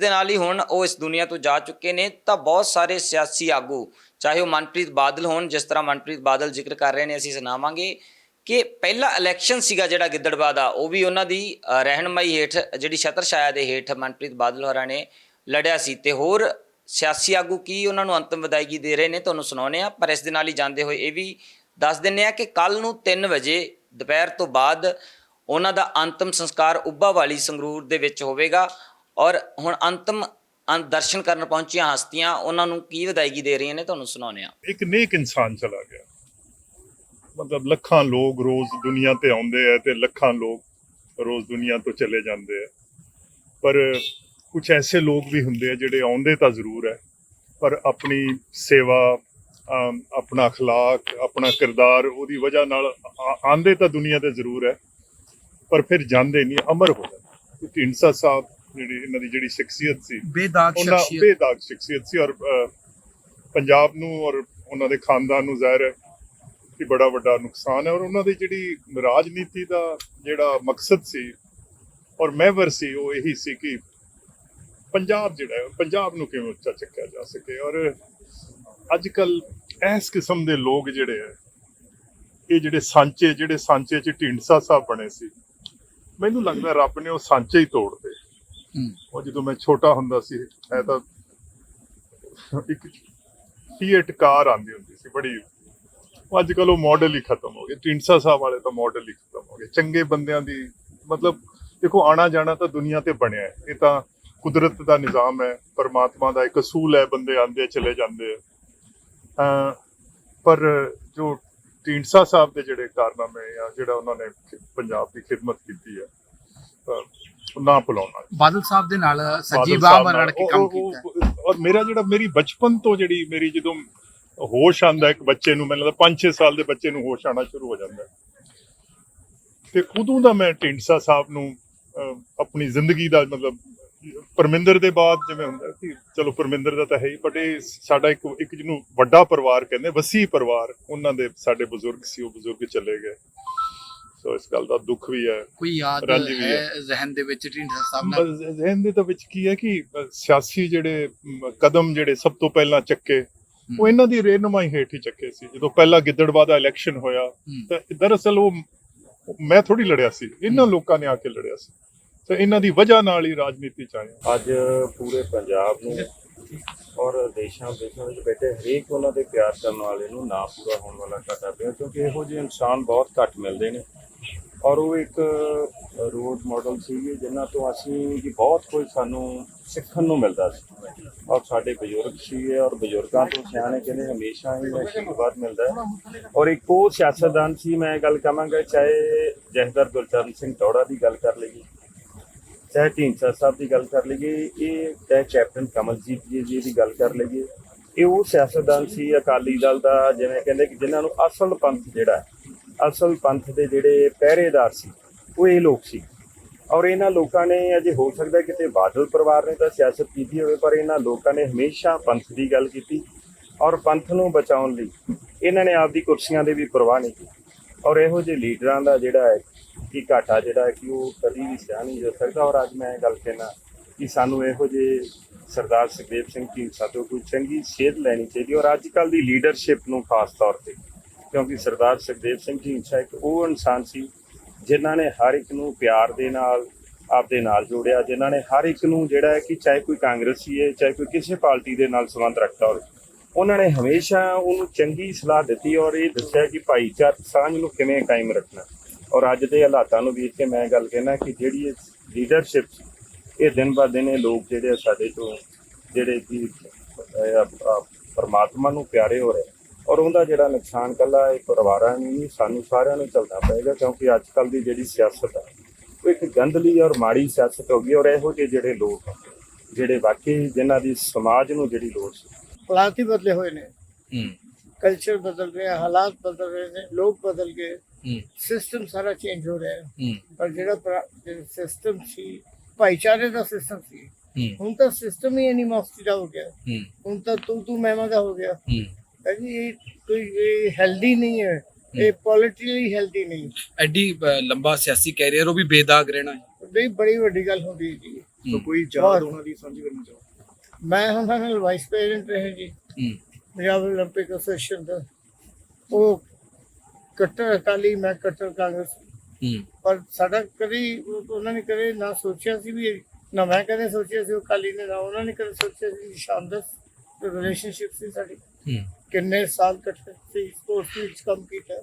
ਦੇ ਨਾਲ ਹੀ ਹੁਣ ਉਹ ਇਸ ਦੁਨੀਆ ਤੋਂ ਜਾ ਚੁੱਕੇ ਨੇ ਤਾਂ ਬਹੁਤ ਸਾਰੇ ਸਿਆਸੀ ਆਗੂ ਚਾਹੇ ਉਹ ਮਨਪ੍ਰੀਤ ਬਾਦਲ ਹੋਣ ਜਿਸ ਤਰ੍ਹਾਂ ਮਨਪ੍ਰੀਤ ਬਾਦਲ ਜ਼ਿਕਰ ਕਰ ਰਹੇ ਨੇ ਅਸੀਂ ਸੁਣਾਵਾਂਗੇ ਕਿ ਪਹਿਲਾ ਇਲੈਕਸ਼ਨ ਸੀਗਾ ਜਿਹੜਾ ਗਿੱਦੜਵਾ ਦਾ ਉਹ ਵੀ ਉਹਨਾਂ ਦੀ ਅ, ਰਹਿਨਮਾਈ ਹੇਠ ਜਿਹੜੀ ਛਤਰ ਛਾਇਆ ਦੇ ਹੇਠ ਮਨਪ੍ਰੀਤ ਬਾਦਲ ਹੋਰਾਂ ਨੇ ਲੜਿਆ ਸੀ। ਤੇ ਹੋਰ ਸਿਆਸੀ ਆਗੂ ਕੀ ਉਹਨਾਂ ਨੂੰ ਅੰਤਮ ਵਿਦਾਇਗੀ ਦੇ ਰਹੇ ਨੇ ਤੁਹਾਨੂੰ ਸੁਣਾਉਨੇ ਆ ਪਰ ਇਸ ਦੇ ਨਾਲ ਹੀ ਜਾਂਦੇ ਹੋਏ ਇਹ ਵੀ ਦੱਸ ਦਿੰਨੇ ਆ ਕਿ ਕੱਲ ਨੂੰ 3 ਵਜੇ ਦੁਪਹਿਰ ਤੋਂ ਬਾਅਦ ਉਹਨਾਂ ਦਾ ਅੰਤਮ ਸੰਸਕਾਰ ਉੱਭਾ ਵਾਲੀ ਸੰਗਰੂਰ ਦੇ ਵਿੱਚ ਹੋਵੇਗਾ। ਔਰ ਹੁਣ ਅੰਤਮ ਅੰਤ ਦਰਸ਼ਨ ਕਰਨ ਪਹੁੰਚੀਆਂ ਹਸਤੀਆਂ ਉਹਨਾਂ ਨੂੰ ਕੀ ਵਿਦਾਇਗੀ ਦੇ ਰਹੀਆਂ ਨੇ ਤੁਹਾਨੂੰ ਸੁਣਾਉਨੇ ਆ ਇੱਕ ਨੇਕ ਇਨਸਾਨ ਚਲਾ ਗਿਆ ਮਤਲਬ ਲੱਖਾਂ ਲੋਕ ਰੋਜ਼ ਦੁਨੀਆ ਤੇ ਆਉਂਦੇ ਆ ਤੇ ਲੱਖਾਂ ਲੋਕ ਰੋਜ਼ ਦੁਨੀਆ ਤੋਂ ਚਲੇ ਜਾਂਦੇ ਆ ਪਰ ਕੁਝ ਐਸੇ ਲੋਕ ਵੀ ਹੁੰਦੇ ਆ ਜਿਹੜੇ ਆਉਂਦੇ ਤਾਂ ਜ਼ਰੂਰ ਹੈ ਪਰ ਆਪਣੀ ਸੇਵਾ ਅਮ, ਆਪਣਾ اخلاق ਆਪਣਾ ਕਿਰਦਾਰ ਉਹਦੀ ਵਜ੍ਹਾ ਨਾਲ ਆ- ਆਉਂਦੇ ਤਾਂ ਦੁਨੀਆ ਤੇ ਜ਼ਰੂਰ ਹੈ ਪਰ ਫਿਰ ਜਾਂਦੇ ਨਹੀਂ ਅਮਰ ਹੋ ਜਾਂਦੇ ਢੀਂਡਸਾ ਸਾਹਿਬ ਜਿਹੜੀ ਇਹਨਾਂ ਦੀ ਜਿਹੜੀ ਸ਼ਖਸੀਅਤ ਸੀ ਬੇਦਾਗ ਸ਼ਖਸੀਅਤ ਬੇਦਾਗ ਸ਼ਖਸੀਅਤ ਸੀ ਔਰ ਪੰਜਾਬ ਨੂੰ ਔਰ ਉਹਨਾਂ ਦੇ ਖਾਨਦਾਨ ਨੂੰ ਜ਼ਾਹਿਰ ਹੈ ਕਿ ਬੜਾ ਵੱਡਾ ਨੁਕਸਾਨ ਹੈ ਔਰ ਉਹਨਾਂ ਦੀ ਜਿਹੜੀ ਰਾਜਨੀਤੀ ਦਾ ਜਿਹੜਾ ਮਕਸਦ ਸੀ ਔਰ ਮਹਿਵਰ ਸੀ ਉਹ ਇਹੀ ਸੀ ਕਿ ਪੰਜਾਬ ਜਿਹੜਾ ਹੈ ਪੰਜਾਬ ਨੂੰ ਕਿਵੇਂ ਉੱਚਾ ਚੱਕਿਆ ਜਾ ਸਕੇ ਔਰ ਅੱਜ ਕੱਲ ਇਸ ਕਿਸਮ ਦੇ ਲੋਕ ਜਿਹੜੇ ਹੈ ਇਹ ਜਿਹੜੇ ਸਾਂਚੇ ਜਿਹੜੇ ਸਾਂਚੇ ਚ ਢੀਂਡਸਾ ਸਾਹਿਬ ਬਣੇ ਸੀ ਮੈਨੂੰ ਲੱਗਦਾ ਰੱਬ ਨੇ ਉਹ ਸਾਂਚੇ ਹੀ ਤੋੜਦੇ। ਉਹ ਜਦੋਂ ਮੈਂ ਛੋਟਾ ਹੁੰਦਾ ਸੀ ਐ ਤਾਂ ਇੱਕ ਫੀਟ ਕਾਰ ਆਂਦੀ ਹੁੰਦੀ ਸੀ, ਬੜੀ। ਉਹ ਅੱਜ ਕੱਲ ਉਹ ਮਾਡਲ ਹੀ ਖਤਮ ਹੋ ਗਏ। ਢੀਂਡਸਾ ਸਾਹਿਬ ਵਾਲੇ ਤਾਂ ਮਾਡਲ ਹੀ ਖਤਮ ਹੋ ਗਏ। ਚੰਗੇ ਬੰਦਿਆਂ ਦੀ ਮਤਲਬ, ਦੇਖੋ, ਆਣਾ ਜਾਣਾ ਤਾਂ ਦੁਨੀਆ ਤੇ ਬਣਿਆ ਹੈ। ਇਹ ਤਾਂ ਕੁਦਰਤ ਦਾ ਨਿਜ਼ਾਮ ਹੈ, ਪਰਮਾਤਮਾ ਦਾ ਇੱਕ ਅਸੂਲ ਹੈ, ਬੰਦੇ ਆਂਦੇ ਚਲੇ ਜਾਂਦੇ ਆ। ਪਰ ਜੋ ਢੀਂਡਸਾ ਸਾਹਿਬ ਦੇ ਜਿਹੜੇ ਕਾਰਨਾਮੇ ਆ, ਜਿਹੜਾ ਉਹਨਾਂ ਨੇ ਪੰਜਾਬ ਦੀ ਖਿਦਮਤ ਕੀਤੀ ਹੈ ਨਾ ਭੁਲਾਉਣਾ ਬਾਦਲ ਸਾਹਿਬ ਦੇ ਨਾਲ ਸੱਜੀ ਬਾਹ ਨਾਲ ਰਲ ਕੇ ਕੰਮ ਕੀਤਾ। ਔਰ ਮੇਰਾ ਜਿਹੜਾ ਮੇਰੀ ਬਚਪਨ ਤੋਂ ਜਿਹੜੀ ਮੇਰੀ ਜਦੋਂ ਹੋਸ਼ ਆਂਦਾ ਇੱਕ ਬੱਚੇ ਨੂੰ ਮੈਨੂੰ ਲੱਗਦਾ 5-6 ਸਾਲ ਦੇ ਬੱਚੇ ਨੂੰ ਹੋਸ਼ ਆਣਾ ਸ਼ੁਰੂ ਹੋ ਜਾਂਦਾ। ਤੇ ਉਦੋਂ ਦਾ ਮੈਂ ਢੀਂਡਸਾ ਸਾਹਿਬ ਨੂੰ ਆਪਣੀ ਜ਼ਿੰਦਗੀ ਦਾ ਮਤਲਬ ਪਰਮਿੰਦਰ ਦੇ ਬਾਅਦ ਜਿਵੇਂ ਹੁੰਦਾ ਕਿ ਚਲੋ ਪਰਮਿੰਦਰ ਦਾ ਤਾਂ ਹੈ ਹੀ ਬਟ ਇਹ ਸਾਡਾ ਇੱਕ ਇੱਕ ਜਿਹਨੂੰ ਵੱਡਾ ਪਰਿਵਾਰ ਕਹਿੰਦੇ ਵਸੀ ਪਰਿਵਾਰ ਉਹਨਾਂ ਦੇ ਸਾਡੇ ਬਜ਼ੁਰਗ ਸੀ ਉਹ ਬਜ਼ੁਰਗ ਚਲੇ ਗਏ। ਸੋ ਇਸ ਗੱਲ ਦਾ ਦੁੱਖ ਵੀ ਹੈ ਕੋਈ ਯਾਦ ਹੈ ਜ਼ਹਿਨ ਦੇ ਵਿੱਚ ਢੀਂਡਸਾ ਸਾਹਿਬ ਨਾਲ? ਬਸ ਜ਼ਿਹਨ ਦੇ ਤਾਂ ਵਿੱਚ ਕੀ ਹੈ ਕਿ ਸਿਆਸੀ ਜਿਹੜੇ ਕਦਮ ਜਿਹੜੇ ਸਭ ਤੋਂ ਪਹਿਲਾਂ ਚੱਕੇ ਉਹ ਇਹਨਾਂ ਦੀ ਰਹਿਨੁਮਾਈ ਹੇਠ ਹੀ ਚੱਕੇ ਸੀ। ਜਦੋਂ ਪਹਿਲਾ ਗਿੱਦੜਬਾਹ ਦਾ ਇਲੈਕਸ਼ਨ ਹੋਇਆ। ਤਾਂ ਦਰਅਸਲ ਉਹ ਮੈਂ ਥੋੜੀ ਲੜਿਆ ਸੀ। ਇਹਨਾਂ ਲੋਕਾਂ ਨੇ ਆ ਕੇ ਲੜਿਆ ਸੀ। ਤੇ ਇਹਨਾਂ ਦੀ ਵਜ੍ਹਾ ਨਾਲ ਹੀ ਰਾਜਨੀਤੀ ਚ ਆਇਆ ਅੱਜ ਪੂਰੇ ਪੰਜਾਬ ਨੂੰ ਔਰ ਦੇਸ਼ਾਂ ਵਿਦੇਸ਼ਾਂ ਵਿੱਚ ਬੈਠੇ ਹਰੇਕ ਉਹਨਾਂ ਦੇ ਪਿਆਰ ਕਰਨ ਵਾਲੇ ਨੂੰ ਨਾ ਪੂਰਾ ਹੋਣ ਵਾਲਾ ਘਾਟਾ ਪਿਆ ਕਿਉਂਕਿ ਇਹੋ ਜਿਹੇ ਇਨਸਾਨ ਬਹੁਤ ਘੱਟ ਮਿਲਦੇ ਨੇ। ਔਰ ਉਹ ਇੱਕ ਰੋਲ ਮਾਡਲ ਸੀਗੇ ਜਿਨ੍ਹਾਂ ਤੋਂ ਅਸੀਂ ਕਿ ਬਹੁਤ ਕੁਝ ਸਾਨੂੰ ਸਿੱਖਣ ਨੂੰ ਮਿਲਦਾ ਸੀ। ਔਰ ਸਾਡੇ ਬਜ਼ੁਰਗ ਸੀਗੇ ਔਰ ਬਜ਼ੁਰਗਾਂ ਤੋਂ ਸਿਆਣੇ ਕਹਿੰਦੇ ਹਮੇਸ਼ਾ ਹੀ ਆਸ਼ੀਰਵਾਦ ਮਿਲਦਾ ਔਰ ਇੱਕ ਉਹ ਸਿਆਸਤਦਾਨ ਸੀ, ਮੈਂ ਗੱਲ ਕਹਾਂਗਾ, ਚਾਹੇ ਜਹਦਰ ਗੁਰਚਰਨ ਸਿੰਘ ਦੌੜਾ ਦੀ ਗੱਲ ਕਰ ਲਈਏ, ਚਾਹੇ ਢੀਂਡਸਾ ਸਾਹਿਬ ਦੀ ਗੱਲ ਕਰ ਲਈਏ, ਇਹ ਚਾਹੇ ਕੈਪਟਨ ਕਮਲਜੀਤ ਜੀ ਜੀ ਦੀ ਗੱਲ ਕਰ ਲਈਏ, ਇਹ ਉਹ ਸਿਆਸਤਦਾਨ ਸੀ, ਅਕਾਲੀ ਦਲ ਦਾ, ਜਿਵੇਂ ਕਹਿੰਦੇ ਕਿ ਜਿਨ੍ਹਾਂ ਨੂੰ ਅਸਲ ਪੰਥ ਜਿਹੜਾ ਅਸਲ ਪੰਥ ਦੇ ਜਿਹੜੇ ਪਹਿਰੇਦਾਰ ਸੀ, ਉਹ ਇਹ ਲੋਕ ਸੀ। ਔਰ ਇਹਨਾਂ ਲੋਕਾਂ ਨੇ ਅਜੇ ਹੋ ਸਕਦਾ ਕਿਤੇ ਬਾਦਲ ਪਰਿਵਾਰ ਨੇ ਤਾਂ ਸਿਆਸਤ ਕੀਤੀ ਹੋਵੇ, ਪਰ ਇਹਨਾਂ ਲੋਕਾਂ ਨੇ ਹਮੇਸ਼ਾ ਪੰਥ ਦੀ ਗੱਲ ਕੀਤੀ। ਔਰ ਪੰਥ ਨੂੰ ਬਚਾਉਣ ਲਈ ਇਹਨਾਂ ਨੇ ਆਪਦੀ ਕੁਰਸੀਆਂ ਦੇ ਵੀ ਪਰਵਾਹ ਨਹੀਂ ਕੀਤੀ। ਔਰ ਇਹੋ ਜਿਹੇ ਲੀਡਰਾਂ ਦਾ ਜਿਹੜਾ ਹੈ ਕਿ ਘਾਟਾ ਜਿਹੜਾ ਹੈ ਕਿ ਉਹ ਕਦੀ ਵੀ ਸਹਿ ਨਹੀਂ ਹੋ ਸਕਦਾ। ਔਰ ਅੱਜ ਮੈਂ ਇਹ ਗੱਲ ਕਹਿਣਾ ਕਿ ਸਾਨੂੰ ਇਹੋ ਜਿਹੇ ਸਰਦਾਰ ਸੁਖਦੇਵ ਸਿੰਘ ਢੀਂਡਸਾ ਤੋਂ ਕੋਈ ਚੰਗੀ ਸੇਧ ਲੈਣੀ ਚਾਹੀਦੀ। ਔਰ ਅੱਜ ਕੱਲ ਦੀ ਲੀਡਰਸ਼ਿਪ ਨੂੰ ਖਾਸ ਤੌਰ ਤੇ ਕਿਉਂਕਿ ਸਰਦਾਰ ਸੁਖਦੇਵ ਸਿੰਘ ਢੀਂਡਸਾ ਇੱਕ ਉਹ ਇਨਸਾਨ ਸੀ, ਜਿਨ੍ਹਾਂ ਨੇ ਹਰ ਇੱਕ ਨੂੰ ਪਿਆਰ ਦੇ ਨਾਲ, ਆਪਦੇ ਨਾਲ ਜੋੜਿਆ, ਜਿਨ੍ਹਾਂ ਨੇ ਹਰ ਇੱਕ ਨੂੰ ਜਿਹੜਾ ਹੈ ਕਿ ਚਾਹੇ ਕੋਈ ਕਾਂਗਰਸੀ ਹੈ, ਚਾਹੇ ਕੋਈ ਕਿਸੇ ਪਾਰਟੀ ਦੇ ਨਾਲ ਸੰਬੰਧ ਰੱਖਦਾ ਹੋਵੇ, ਉਹਨਾਂ ਨੇ ਹਮੇਸ਼ਾ ਉਹਨੂੰ ਚੰਗੀ ਸਲਾਹ ਦਿੱਤੀ ਔਰ ਇਹ ਦੱਸਿਆ ਕਿ ਭਾਈਚਾਰਕ ਸਾਂਝ ਨੂੰ ਕਿਵੇਂ ਕਾਇਮ ਰੱਖਣਾ। ਔਰ ਅੱਜ ਦੇ ਹਾਲਾਤਾਂ ਨੂੰ ਵੇਖ ਕੇ ਮੈਂ ਗੱਲ ਕਹਿਣਾ ਕਿ ਜਿਹੜੀ ਇਹ ਲੀਡਰਸ਼ਿਪ ਇਹ ਦਿਨ ਬਾ ਦਿਨ ਇਹ ਲੋਕ ਜਿਹੜੇ ਆ ਸਾਡੇ ਤੋਂ, ਜਿਹੜੇ ਕਿ ਪਰਮਾਤਮਾ ਨੂੰ ਪਿਆਰੇ ਹੋ ਰਹੇ ਔਰ ਉਹਦਾ ਜਿਹੜਾ ਨੁਕਸਾਨ ਕੱਲਾ ਇਹ ਪਰਿਵਾਰਾਂ ਨੂੰ ਨਹੀਂ ਸਾਨੂੰ ਸਾਰਿਆਂ ਨੂੰ ਝੱਲਣਾ ਪਏਗਾ ਕਿਉਂਕਿ ਅੱਜ ਕੱਲ ਦੀ ਜਿਹੜੀ ਸਿਆਸਤ ਹੈ ਉਹ ਇੱਕ ਗੰਦਲੀ ਔਰ ਮਾੜੀ ਸਿਆਸਤ ਹੋ ਗਈ ਔਰ ਇਹੋ ਜਿਹੇ ਜਿਹੜੇ ਲੋਕ ਜਿਹੜੇ ਵਾਕਈ ਜਿਨ੍ਹਾਂ ਦੀ ਸਮਾਜ ਨੂੰ ਜਿਹੜੀ ਲੋੜ ਸੀ। ਹਾਲਾਤ ਹੀ ਬਦਲੇ ਹੋਏ ਨੇ। ਹੂੰ। ਕਲਚਰ ਬਦਲ ਰਿਹਾ ਹਾਲਾਤ ਬਦਲ ਰਹੇ ਨੇ ਲੋਕ ਬਦਲ ਗਏ। ਹੂੰ। ਸਿਸਟਮ ਸਾਰਾ ਚੇਂਜ ਹੋ ਰਿਹਾ। ਹੈ। ਹੂੰ ਪਰ ਜਿਹੜਾ ਸਿਸਟਮ ਸੀ ਭਾਈਚਾਰੇ ਦਾ ਸਿਸਟਮ ਸੀ ਹੁਣ ਤਾਂ ਸਿਸਟਮ ਹੀ ਐਨੀਮੋਸਿਟੀ ਦਾ ਹੋ ਗਿਆ। ਹੂੰ। ਹੁਣ ਤਾਂ ਤੂੰ ਤੂੰ ਮੈਂ ਮੈਂ ਦਾ ਹੋ ਗਿਆ। ਜੀ ਇਹ ਕੋਈ ਇਹ ਹੈਲਦੀ ਨਹੀਂ ਹੈ ਇਹ ਪੋਲਿਟਿਕਲੀ ਹੈਲਦੀ ਨਹੀਂ ਐਡੀ ਅ, ਲੰਬਾ ਸਿਆਸੀ ਕੈਰੀਅਰ ਉਹ ਵੀ ਬੇਦਾਗ ਰਹਿਣਾ ਹੈ ਬੜੀ ਬੜੀ ਵੱਡੀ ਗੱਲ ਹੁੰਦੀ ਹੈ ਜੀ ਤਾਂ ਕੋਈ ਯਾਦ ਉਹਨਾਂ ਦੀ ਸਾਂਝੀ ਕਰਨਾ ਚਾਹੋ ਮੈਂ ਉਹਨਾਂ ਨਾਲ ਵਾਈਸ ਪ੍ਰੈਜ਼ੀਡੈਂਟ ਰਹੇ ਜੀ ਹੂੰ ਪੰਜਾਬ 올림픽 ਐਸੋਸੀਏਸ਼ਨ ਦਾ ਉਹ ਕੱਟਰ ਅਕਾਲੀ ਮੈਂ ਕੱਟਰ ਕਾਂਗਰਸ ਹੂੰ ਪਰ ਸਾਡਾ ਕਦੀ ਉਹ- ਉਹਨਾਂ ਨੇ ਕਦੇ ਨਾ ਸੋਚਿਆ ਸੀ ਵੀ ਨਾ ਮੈਂ ਕਦੇ ਸੋਚਿਆ ਸੀ ਉਹ ਅਕਾਲੀ ਨੇ ਨਾ ਉਹਨਾਂ ਨੇ ਕਦੇ ਸੋਚਿਆ ਸੀ ਸ਼ਾਨਦਾਰ ਰਿਲੇਸ਼ਨਸ਼ਿਪ ਸੀ ਸਾਡੀ ਹੂੰ ਕਿੰਨੇ ਸਾਲ ਇਕੱਠੇ ਸੀ ਸਪੋਰਟਸ ਵਿੱਚ ਕੰਮ ਕੀਤਾ?